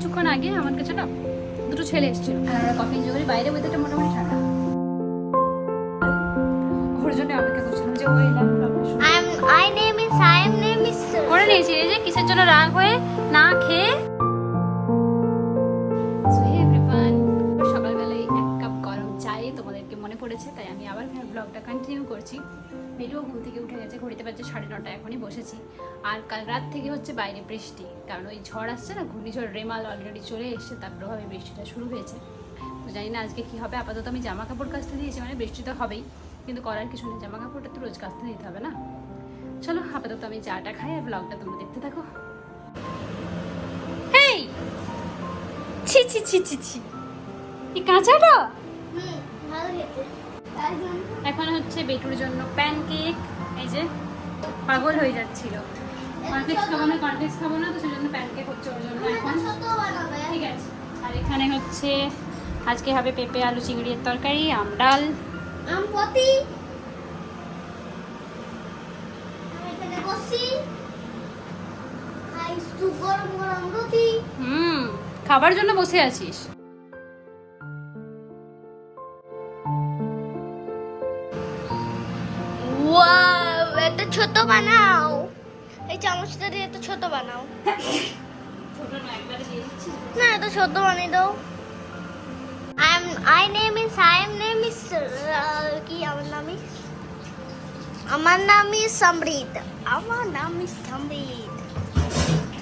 কিছুক্ষণ আগে আমার কাছে না দুটো ছেলে এসেছিল আর আমরা কফি এনজয় করি বাইরে ওয়েদারটা মোটামুটি ঠান্ডা ওর জন্য আমাকে বলছিলাম যে ওই name is. I am name is. করে নিয়েছি যে কিসের জন্য রাগ হয়ে না খেয়ে আমি ব্লগটা কন্টিনিউ করছি। মেয়েও ঘুম থেকে উঠে গেছে, ঘড়িতে পারছে সাড়ে নটা এখনই বসেছি। আর কাল রাত থেকে হচ্ছে বাইরে বৃষ্টি, কারণ ওই ঝড় আসছে না, ঘূর্ণিঝড় রেমাল অলরেডি চলে এসছে, তার প্রভাবে বৃষ্টিটা শুরু হয়েছে। তো জানি না আজকে কী হবে, আপাতত আমি জামা কাপড় কাচতে দিয়েছি মানে বৃষ্টি তো হবেই, কিন্তু করার কিছু নেই জামা কাপড়টা তো রোজ কাচতে দিতে হবে না। চলো, আপাতত আমি চাটা খাই আর ব্লগটা তোমরা দেখতে থাকো। ছি ছি ছি ছি ছি। এই কাঁচাটা? হুম, ভালো খেতে। এখন হচ্ছে বেটুর জন্য প্যানকেক এই যে পাগল হয়ে যাচ্ছিল। কনফ্লেক্স খাব না কনফ্লেক্স খাব না তো সেজন্য প্যানকেক হচ্ছে ওর জন্য এখন। ঠিক আছে। আর এখানে হচ্ছে আজকে হবে পেঁপে আলু চিংড়ির তরকারি আম ডাল। আম পতি। খাবার জন্য বসে আছিস। ছোট বানাও। এই চামচটা দিয়ে একটু ছোট বানাও। না, এটা ছোট বানিয়ে দাও। I am I name is I am name is কি আমার নাম আমার নাম ইজ সমৃদ্ধ আমার নাম ইজ সমৃদ্ধ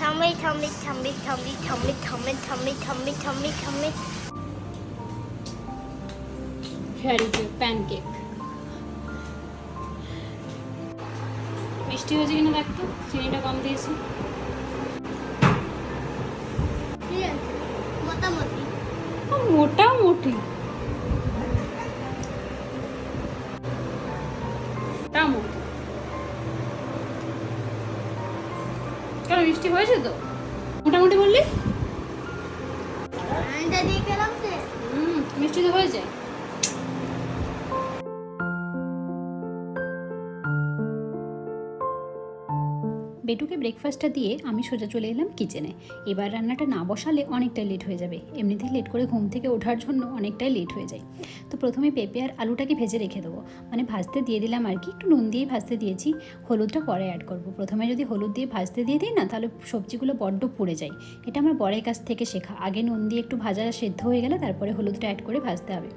থাম্বি থাম্বি থাম্বি থাম্বি থাম্বি থাম্বি থাম্বি থাম্বি থাম্বি থাম্বি প্যানকেক মিষ্টি হয়েছে কিনা দেখতো চিনিটা কম দিয়েছি। মোটামুটি। মোটামুটি। কেন মিষ্টি হয়েছে তো? মোটামুটি বললি? মিষ্টি তো হয়েছে। বেটুকে ব্রেকফাস্টটা দিয়ে আমি সোজা চলে এলাম কিচেনে এবার রান্নাটা না বসালে অনেকটাই লেট হয়ে যাবে। এমনিতেই লেট করে ঘুম থেকে ওঠার জন্য অনেকটাই লেট হয়ে যায়। তো প্রথমে পেঁপে আর আলুটাকে ভেজে রেখে দেবো। মানে ভাজতে দিয়ে দিলাম আর কি, একটু নুন দিয়ে ভাজতে দিয়েছি। হলুদটা পরে অ্যাড করব। প্রথমে যদি হলুদ দিয়ে ভাজতে দিয়ে দিই না, তাহলে সবজিগুলো বড্ড পুড়ে যায়। এটা আমার বরের কাছ থেকে শেখা। আগে নুন দিয়ে একটু ভাজা সেদ্ধ হয়ে গেলে তারপরে হলুদটা অ্যাড করে ভাজতে হবে।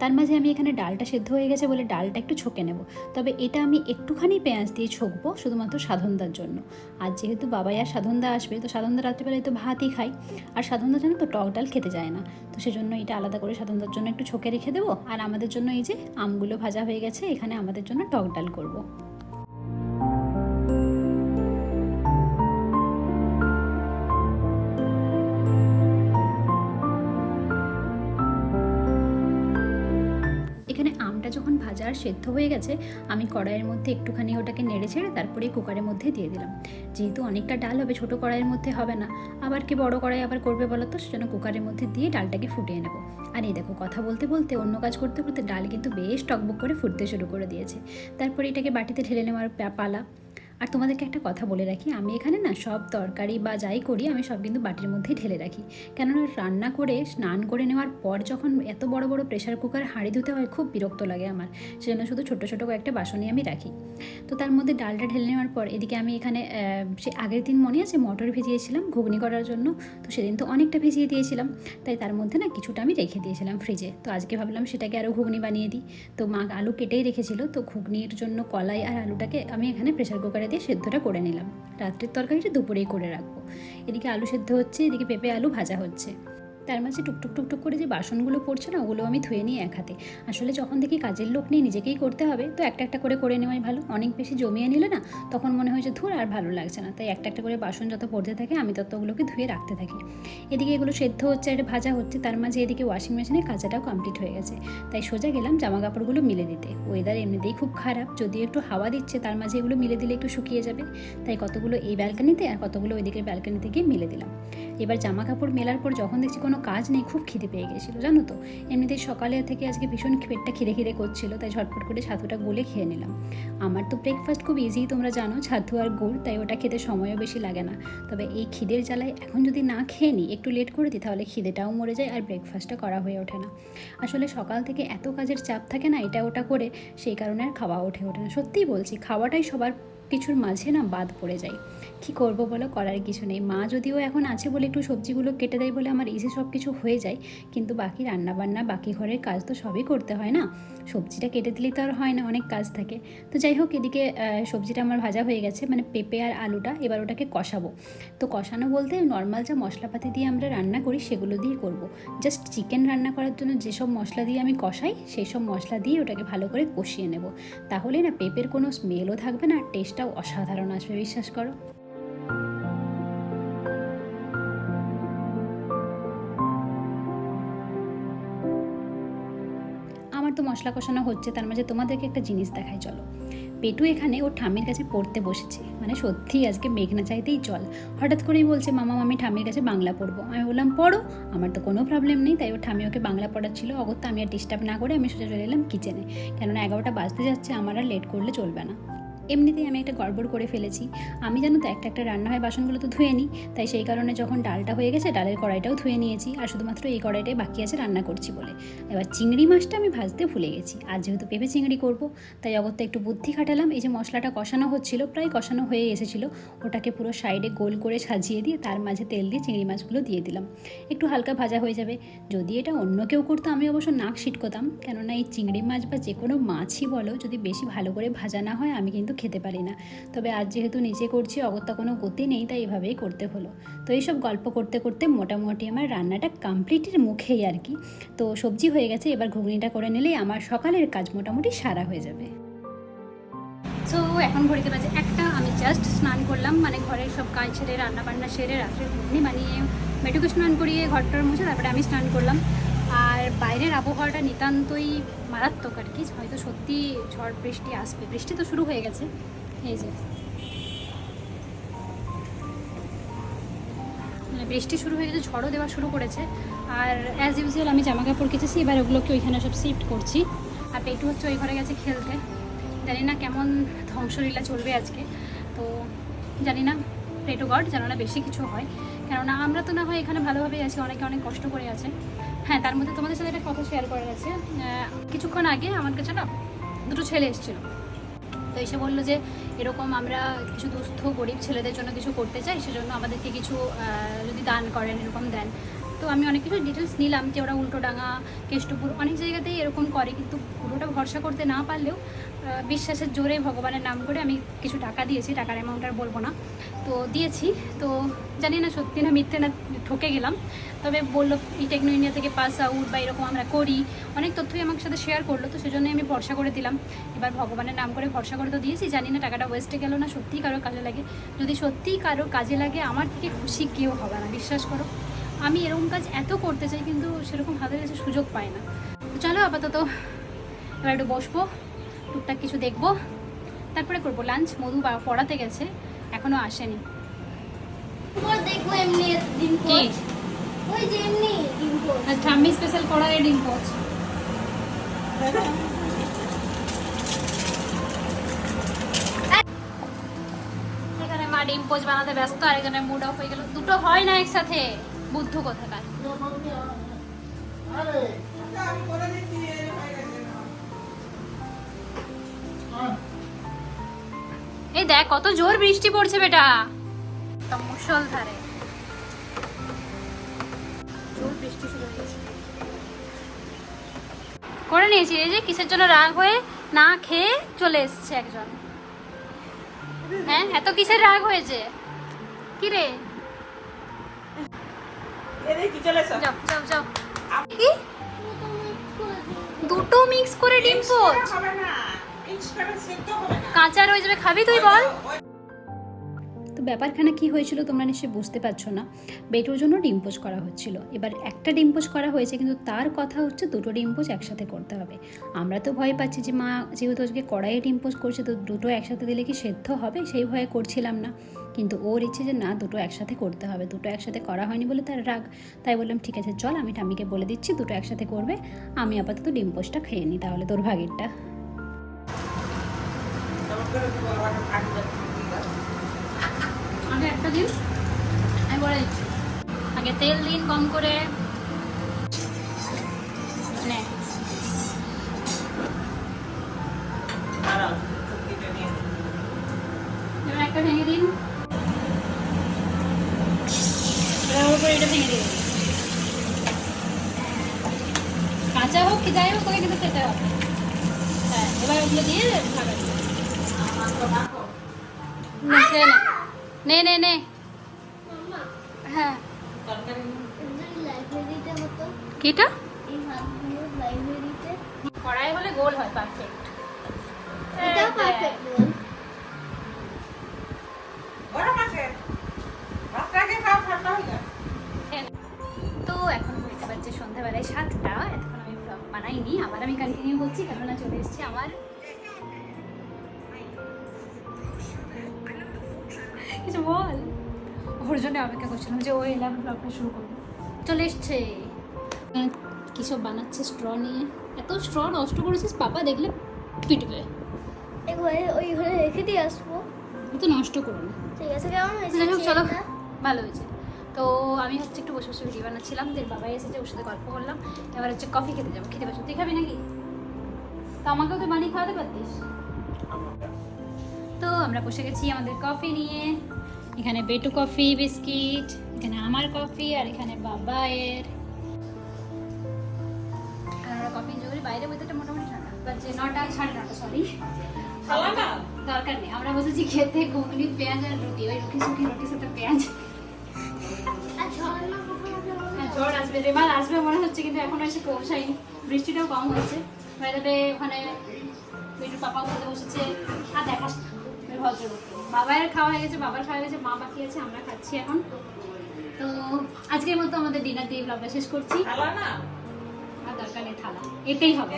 তার মাঝে আমি এখানে ডালটা সেদ্ধ হয়ে গেছে বলে ডালটা একটু ছকে নেব। তবে এটা আমি একটুখানি পেঁয়াজ দিয়ে ছকবো শুধুমাত্র সাধনদার জন্য। আর যেহেতু বাবাই আর সাধনদা আসবে, তো সাধনদা রাত্রিবেলায় তো ভাতই খাই আর সাধনদা জানো তো টক ডাল খেতে যায় না। তো সেজন্য এটা আলাদা করে সাধনদার জন্য একটু ছোকে রেখে দেবো। আর আমাদের জন্য এই যে আমগুলো ভাজা হয়ে গেছে, এখানে আমাদের জন্য টক ডাল করব। আর সেদ্ধ হয়ে গেছে, আমি কড়াইয়ের মধ্যে একটুখানি ওটাকে নেড়ে ছেড়ে তারপরে কুকারের মধ্যে দিয়ে দিলাম। যেহেতু অনেকটা ডাল হবে, ছোট কড়াইয়ের মধ্যে হবে না। আবার কি বড় কড়াই আবার করবে বলো তো সেজন্য কুকারের মধ্যে দিয়ে ডালটাকে ফুটিয়ে নেব। আর এই দেখো, কথা বলতে বলতে, অন্য কাজ করতে করতে ডাল কিন্তু বেশ টকবক করে ফুটতে শুরু করে দিয়েছে। তারপরে এটাকে বাটিতে ঢেলে নেওয়ার পালা। আর তোমাদেরকে একটা কথা বলে রাখি, আমি এখানে না সব তরকারি বা যাই করি, আমি সব কিন্তু বাটির মধ্যেই ঢেলে রাখি। কেননা রান্না করে, স্নান করে নেওয়ার পর যখন এত বড় বড় প্রেশার কুকার হাঁড়ি ধুতে হয়, খুব বিরক্ত লাগে আমার। সেজন্য শুধু ছোটো ছোটো কয়েকটা বাসনই আমি রাখি। তো তার মধ্যে ডালটা ঢেলে নেওয়ার পর, এদিকে আমি এখানে সে আগের দিন মনে আছে মটর ভিজিয়েছিলাম ঘুগনি করার জন্য? তো সেদিন তো অনেকটা ভিজিয়ে দিয়েছিলাম। তাই তার মধ্যে না কিছুটা আমি রেখে দিয়েছিলাম ফ্রিজে তো আজকে ভাবলাম সেটাকে আরও ঘুগনি বানিয়ে দিই। তো মা আলু কেটেই রেখেছিল। তো ঘুগনির জন্য কলাই আর আলুটাকে আমি এখানে প্রেশার কুকারে দিয়ে সেদ্ধটা করে নিলাম। রাত্রের তরকারিটা দুপুরেই করে রাখব। এদিকে আলু সেদ্ধ হচ্ছে, এদিকে পেঁপে আলু ভাজা হচ্ছে। তার মাঝে টুকটুক টুকটুক করে যে বাসনগুলো পড়ছে না, ওগুলো আমি ধুয়ে নিই এক হাতে। আসলে যখন দেখি কাজের লোক নিয়ে নিজেকেই করতে হবে, তো একটা একটা করে করে নেওয়াই ভালো। অনেক বেশি জমিয়ে নিলে না, তখন মনে হয় যে ধুর আর ভালো লাগছে না। তাই একটা একটা করে বাসন যত পড়তে থাকে, আমি তত ওগুলোকে ধুয়ে রাখতে থাকি। এদিকে এগুলো সেদ্ধ হচ্ছে আর ভাজা হচ্ছে, তার মাঝে এদিকে ওয়াশিং মেশিনে কাঁচাটাও কমপ্লিট হয়ে গেছে। তাই সোজা গেলাম জামা কাপড়গুলো মিলে দিতে। ওয়েদার এমনিতেই খুব খারাপ যদি একটু হাওয়া দিচ্ছে, তার মাঝে এগুলো মিলে দিলে একটু শুকিয়ে যাবে। তাই কতগুলো এই ব্যালকানিতে আর কতগুলো ওইদিকের ব্যালকানিতে গিয়ে মিলে দিলাম। এবার জামা কাপড় মেলার পর যখন দেখছি কোনো কাজ নেই, খুব খিদে পেয়ে গেছিল, জানো তো? এমনিতেই সকালে থেকে আজকে ভীষণ পেটটা খিদে খিদে করছিল, তাই ঝটপট করে ছাতুটা গলে খেয়ে নিলাম। আমার তো ব্রেকফাস্ট খুব ইজি তোমরা জানো, ছাতু আর গুড়, তাই ওটা খেতে সময়ও বেশি লাগে না। তবে এই খিদের জ্বালায় এখন যদি না খেয়ে নিই, একটু লেট করে দিই, তাহলে খিদেটাও মরে যায় আর ব্রেকফাস্টটা করা হয়ে ওঠে না। আসলে সকাল থেকে এত কাজের চাপ থাকে না, এটা ওটা করে, সেই কারণে আর খাওয়া ওঠে ওঠে না। সত্যিই বলছি, খাওয়াটাই সবার কিছুর মাঝে না বাদ পড়ে যায়। কী করব বলো? করার কিছু নেই। মা যদিও এখন আছে বলে একটু সবজিগুলো কেটে দেয় বলে আমার ইসে সব কিছু হয়ে যায়, কিন্তু বাকি রান্না বান্না বাকি ঘরের কাজ তো সবই করতে হয় না। সবজিটা কেটে দিলেই তো আর হয় না, অনেক কাজ থাকে। তো যাই হোক, এদিকে সবজিটা আমার ভাজা হয়ে গেছে মানে পেঁপে আর আলুটা, এবার ওটাকে কষাবো। তো কষানো বলতে নর্মাল যা মশলাপাতি দিয়ে আমরা রান্না করি, সেগুলো দিয়ে করব। জাস্ট চিকেন রান্না করার জন্য যেসব মশলা দিয়ে আমি কষাই সেই সব মশলা দিয়ে ওটাকে ভালো করে কষিয়ে নেব। তাহলে না, পেঁপের কোনো স্মেলও থাকবে না, আর টেস্টটাও অসাধারণ আসবে, বিশ্বাস করো। তো মশলা কষানো হচ্ছে, তার মাঝে তোমাদেরকে একটা জিনিস দেখাই, চলো। পেটু এখানে ওর ঠামির কাছে পড়তে বসেছে। মানে সত্যিই আজকে মেঘনা চাইতেই চল। হঠাৎ করেই বলছে, মামা, আমি ঠামির কাছে বাংলা পড়ব। আমি বললাম, পড়ো, আমার তো কোনো প্রবলেম নেই। তাই ওর ঠাম্মি ওকে বাংলা পড়াচ্ছিল। অগত্যা আমি আর ডিস্টার্ব না করে আমি সোজা চলে এলাম কিচেনে কেননা এগারোটা বাজতে যাচ্ছে, আমার আর লেট করলে চলবে না। এমনিতেই আমি একটা গড়বড় করে ফেলেছি। আমি জানো তো, একটা একটা রান্না হয়, বাসনগুলো তো ধুয়ে নিই। তাই সেই কারণে যখন ডালটা হয়ে গেছে, ডালের কড়াইটাও ধুয়ে নিয়েছি। আর শুধুমাত্র এই কড়াইটাই বাকি আছে রান্না করছি বলে। এবার চিংড়ি মাছটা আমি ভাজতে ভুলে গেছি। আর যেহেতু পেঁপে চিংড়ি করব, তাই অগত্যা একটু বুদ্ধি খাটালাম। এই যে মশলাটা কষানো হচ্ছিল, প্রায় কষানো হয়ে এসেছিল। ওটাকে পুরো সাইডে গোল করে সাজিয়ে দিয়ে তার মাঝে তেল দিয়ে চিংড়ি মাছগুলো দিয়ে দিলাম। একটু হালকা ভাজা হয়ে যাবে। যদি এটা অন্য কেউ করতো, আমি অবশ্য নাক ছিটকোতাম কেননা এই চিংড়ি মাছ বা যে কোনো মাছই বলো, যদি বেশি ভালো করে ভাজা না হয়, আমি কিন্তু খেতে পারি না। তবে আজ যেহেতু নিজে করছি, অগত্যা কোনো গতি নেই, তাই এভাবেই করতে হলো। তো এইসব গল্প করতে করতে মোটামুটি আমার রান্নাটা কমপ্লিটের মুখেই আর কি। তো সবজি হয়ে গেছে, এবার ঘুগনিটা করে নিলেই আমার সকালের কাজ মোটামুটি সারা হয়ে যাবে। সো এখন ঘড়িতে বাজে একটা, আমি জাস্ট স্নান করলাম মানে ঘরের সব কাজ ছেড়ে রান্না বান্না সেরে রাত্রে ঘুগনি বানিয়ে, মেটুকে স্নান করিয়ে, ঘরটার মুছে, তারপরে আমি স্নান করলাম। আর বাইরের আবহাওয়াটা নিতান্তই মারাত্মক আর কি। হয়তো সত্যি ঝড় বৃষ্টি আসবে। বৃষ্টি তো শুরু হয়ে গেছে। এই যে। মানে বৃষ্টি শুরু হয়ে গেছে, ঝড়ও দেওয়া শুরু করেছে। আর অ্যাজ ইউজুয়াল আমি জামা কাপড় কেচেছি, এবার ওগুলোকে ওইখানে সব শিফট করছি। আর পেটু হচ্ছে ওই ঘরে গেছে খেলতে। জানি না কেমন ধ্বংসলীলা চলবে আজকে। তো জানি না, পেটু গড যেন না বেশি কিছু হয়। কেননা আমরা তো না হয় এখানে ভালোভাবেই আছি, অনেকে অনেক কষ্ট করে আছে। হ্যাঁ তার মধ্যে তোমাদের সাথে একটা কথা শেয়ার করার আছে। কিছুক্ষণ আগে আমার কাছে না দুটো ছেলে এসেছিল। তো এসে বলল যে, এরকম আমরা কিছু দুস্থ গরিব ছেলেদের জন্য কিছু করতে চাই, সেজন্য আমাদেরকে কিছু যদি দান করেন, এরকম দেন। তো আমি অনেক কিছু ডিটেলস নিলাম যে ওরা উল্টোডাঙা কেষ্টপুর অনেক জায়গাতেই এরকম করে, কিন্তু পুরোটা ভরসা করতে না পারলেও বিশ্বাসের জোরে ভগবানের নাম করে আমি কিছু টাকা দিয়েছি, টাকার অ্যামাউন্ট আর বলব না। তো দিয়েছি। তো জানি না সত্যি না মিথ্যে না ঠকে গেলাম। তবে বলল এই টেকনো ইন্ডিয়া থেকে পাস আউট বা এরকম আমরা করি। অনেক তথ্যই আমার সাথে শেয়ার করল, তো সেজন্যই আমি ভরসা করে দিলাম। এবার ভগবানের নাম করে ভরসা করে তো দিয়েছি। জানি না টাকাটা ওয়েস্টে গেল না সত্যিই কারোর কাজে লাগে। যদি সত্যিই কারোর কাজে লাগে, আমার থেকে খুশি কেউ হবে না, বিশ্বাস করো। আমি এরকম কাজ এত করতে চাই কিন্তু সেরকম হাতের কাছে সুযোগ পাই না। তো চলো আপাতত এবার একটু বসবো টুকটাক কিছু দেখব। তারপরে করব লাঞ্চ মধু পড়াতে গেছে এখনও আসেনি। দেখব এমনি ডিম ওই যে এমনি ডিম ঠাম্মি স্পেশাল কড়াই ডিম পোচ এখানে মা ডিম পোচ বানাতে ব্যস্ত আর এখানে মুড অফ হয়ে গেল। দুটো হয় না একসাথে। বুদ্ধ কোথাকার। এই দেখ কত জোর বৃষ্টি পড়ছে বেটা। মুসল ধারে। জোর বৃষ্টি শুরু করে নিয়েছি এই যে কিসের জন্য রাগ হয়ে না খেয়ে চলে এসছে একজন। হ্যাঁ এত কিসের রাগ হয়েছে? কি রে? কি দুটো মিক্স করে ডিম পোচ। কাঁচা রয়ে যাবে খাবি তুই বল। ব্যাপারখানা কি হয়েছিল তোমরা নিশ্চয়ই বুঝতে পারছ না। বেটুর জন্য ডিম্পোজ করা হচ্ছিল। এবার একটা ডিম্পোজ করা হয়েছে, কিন্তু তার কথা হচ্ছে দুটো ডিম্পোজ একসাথে করতে হবে। আমরা তো ভয় পাচ্ছি যে মা যেহেতু আজকে কড়াইয়ে ডিম্পোজ করছে, তো দুটো একসাথে দিলে কি সেদ্ধ হবে? সেই ভয়ে করছিলাম না। কিন্তু ওর ইচ্ছে যে না, দুটো একসাথে করতে হবে। দুটো একসাথে করা হয়নি বলে তার রাগ। তাই বললাম, ঠিক আছে, চল, আমি ঠাম্মিকে বলে দিচ্ছি, দুটো একসাথে করবে। আমি আপাতত ডিম্পোজটা খেয়ে নিই তাহলে তোর ভাগেরটা। আগে একটা দিন। আমি বলে দিচ্ছি। আগে তেল দিন কম করে। একটা ভেঙে দিন। এটা ভেঙে দিন। কাঁচা হোক কি যাই হোক তোকে কিন্তু খেতে হবে। হ্যাঁ এবার ওগুলো দিয়ে দিন নে, নে নে নে। হ্যাঁ। কিটা? কড়াই হলে গোল হয় পারফেক্ট এটা পারফেক্ট বল তো এখন বুঝতে পারছি সন্ধ্যাবেলায় সাতটা এতক্ষণ আমি vlog বানাইনি আবার আমি কন্টিনিউ করছি কেননা চলে এসেছি আমার কিছু বল। ওর জন্য অপেক্ষা করছিলাম যে ও এলাম ব্লগটা শুরু করব। চলে এসছে। কিসব বানাচ্ছে স্ট্র নিয়ে। এত স্ট্র নষ্ট করেছিস পাপা দেখলে পিটবে। ওই ঘরে রেখে দিয়ে আসব। তো নষ্ট করো না। ঠিক আছে কেমন হয়েছে? চলো? ভালো হয়েছে। তো আমি হচ্ছে একটু বসে বসে ভিডিও বানাচ্ছিলাম তোর বাবাই এসেছে ওর সাথে গল্প করলাম। এবার হচ্ছে কফি খেতে যাব। খেতে পারছ তুই খাবি নাকি? তো আমাকেও তো বানিয়ে খাওয়াতে পারতিস? তো আমরা বসে গেছি আমাদের কফি নিয়ে। এখানে বেটু কফি বিস্কিট এখানে আমার কফি আর এখানে বাবা এর কফি বাইরে মোটামুটি ঠান্ডা। বাজে নটা সাড়ে নটা সরি দরকার নেই। আমরা বসেছি খেতে ঘুগনি পেঁয়াজ আর রুটি। ওই রুটি সুখি সাথে পেঁয়াজ? হ্যাঁ, ঝড় আসবে। রেমাল আসবে মনে হচ্ছে কিন্তু এখনও এসে পৌঁছায়নি। বৃষ্টিটাও কম হয়েছে বাইরে ওখানে খেতে বসেছে। আর দেখাস বাবার খাওয়া হয়ে গেছে বাবার খাওয়া হয়ে গেছে মা বাকি আছে আমরা খাচ্ছি এখন। তো আজকের মতো আমাদের ডিনার দিয়ে ব্লগটা শেষ করছি। আর দরকার নেই থালা। এটাই হবে।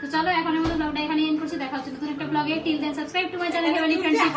তো চলো এখন আমাদের ব্লগটা এখানে এন্ড করছি। দেখা হচ্ছে নতুন একটা ব্লগে till then subscribe to my channel friendship